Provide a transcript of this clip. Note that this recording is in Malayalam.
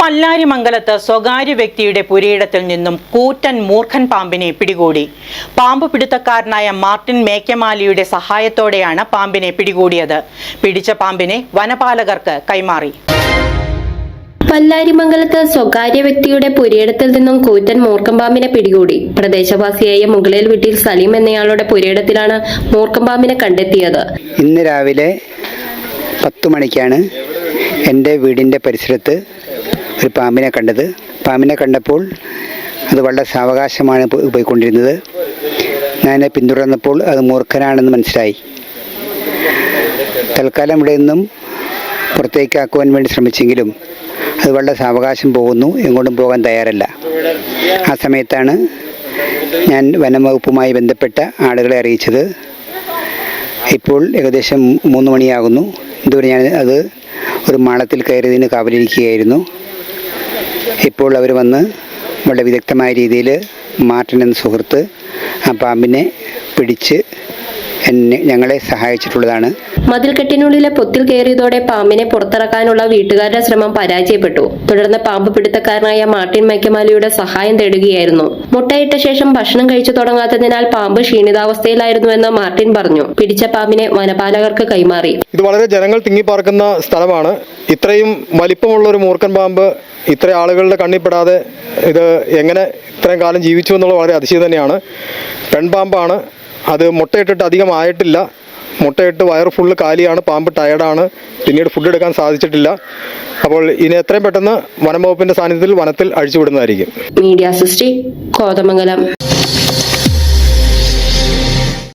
പല്ലാരിമംഗലത്ത് സ്വകാര്യ വ്യക്തിയുടെ പുരയിടത്തിൽ നിന്നും കൂറ്റൻ മൂർഖൻ പാമ്പിനെ പിടികൂടി. പാമ്പ് പിടുത്തക്കാരനായ മാർട്ടിൻ മേക്കമാലിയുടെ സഹായത്തോടെയാണ് പാമ്പിനെ പിടികൂടിയത്. പിടിച്ച പാമ്പിനെ വനപാലകർക്ക് കൈമാറി. പല്ലാരിമംഗലത്ത് സ്വകാര്യ വ്യക്തിയുടെ പുരയിടത്തിൽ നിന്നും കൂറ്റൻ മൂർക്കമ്പാമ്പിനെ പിടികൂടി. പ്രദേശവാസിയായ മുകളേൽ വീട്ടിൽ സലീം എന്നയാളുടെ പുരയിടത്തിലാണ് മൂർക്കമ്പാമ്പിനെ കണ്ടെത്തിയത്. ഇന്ന് രാവിലെ പത്തു മണിക്കാണ് എന്റെ വീടിന്റെ പരിസരത്ത് ഒരു പാമ്പിനെ കണ്ടത്. പാമ്പിനെ കണ്ടപ്പോൾ അത് വളരെ സാവകാശമാണ് പോയിക്കൊണ്ടിരുന്നത്. ഞാൻ പിന്തുടർന്നപ്പോൾ അത് മൂർഖനാണെന്ന് മനസ്സിലായി. തൽക്കാലം ഇവിടെ നിന്നും പുറത്തേക്കാക്കുവാൻ വേണ്ടി ശ്രമിച്ചെങ്കിലും അത് വളരെ സാവകാശം പോകുന്നു. എങ്ങോട്ടും പോകാൻ തയ്യാറല്ല. ആ സമയത്താണ് ഞാൻ വനം വകുപ്പുമായി ബന്ധപ്പെട്ട ആളുകളെ അറിയിച്ചത്. ഇപ്പോൾ ഏകദേശം മൂന്ന് മണിയാകുന്നു. ഇതുവരെ ഞാൻ അത് ഒരു മാളത്തിൽ കയറിയതിന് കാവലിരിക്കുകയായിരുന്നു. ഇപ്പോൾ അവർ വന്ന് വളരെ വിദഗ്ധമായ രീതിയിൽ മാർട്ടിൻ എന്ന സുഹൃത്ത് ആ പാമ്പിനെ പിടിച്ച് എന്നെ ഞങ്ങളെ സഹായിച്ചിട്ടുള്ളതാണ്. മതിൽക്കെട്ടിനുള്ളിലെ പൊത്തിൽ കയറിയതോടെ പാമ്പിനെ പുറത്തിറക്കാനുള്ള വീട്ടുകാരുടെ ശ്രമം പരാജയപ്പെട്ടു. തുടർന്ന് പാമ്പ് പിടുത്തക്കാരനായ മാർട്ടിൻ മൈക്കമാലിയുടെ സഹായം തേടുകയായിരുന്നു. മുട്ടയിട്ട ശേഷം ഭക്ഷണം കഴിച്ചു തുടങ്ങാത്തതിനാൽ പാമ്പ് ക്ഷീണിതാവസ്ഥയിലായിരുന്നുവെന്ന് മാർട്ടിൻ പറഞ്ഞു. പിടിച്ച പാമ്പിനെ വനപാലകർക്ക് കൈമാറി. ഇത് വളരെ ജനങ്ങൾ തിങ്ങിപ്പാർക്കുന്ന സ്ഥലമാണ്. ഇത്രയും വലിപ്പമുള്ള ഒരു മൂർഖൻ പാമ്പ് ഇത്ര ആളുകളുടെ കണ്ണിപ്പെടാതെ ഇത് എങ്ങനെ ഇത്രയും കാലം ജീവിച്ചു എന്നുള്ളത് വളരെ അതിശയം തന്നെയാണ്. പെൺപാമ്പാണ്. അത് മുട്ടയിട്ടിട്ട് അധികം ആയിട്ടില്ല. മുട്ടയിട്ട് വയർ ഫുള്ള് കാലിയാണ് പാമ്പ് ടയർഡാണ് പിന്നീട് ഫുഡ് എടുക്കാൻ സാധിച്ചിട്ടില്ല. അപ്പോൾ ഇനി എത്രയും പെട്ടെന്ന് വനം വകുപ്പിന്റെ സാന്നിധ്യത്തിൽ വനത്തിൽ അഴിച്ചുവിടുന്നതായിരിക്കും. Media sixty Kothamangalam.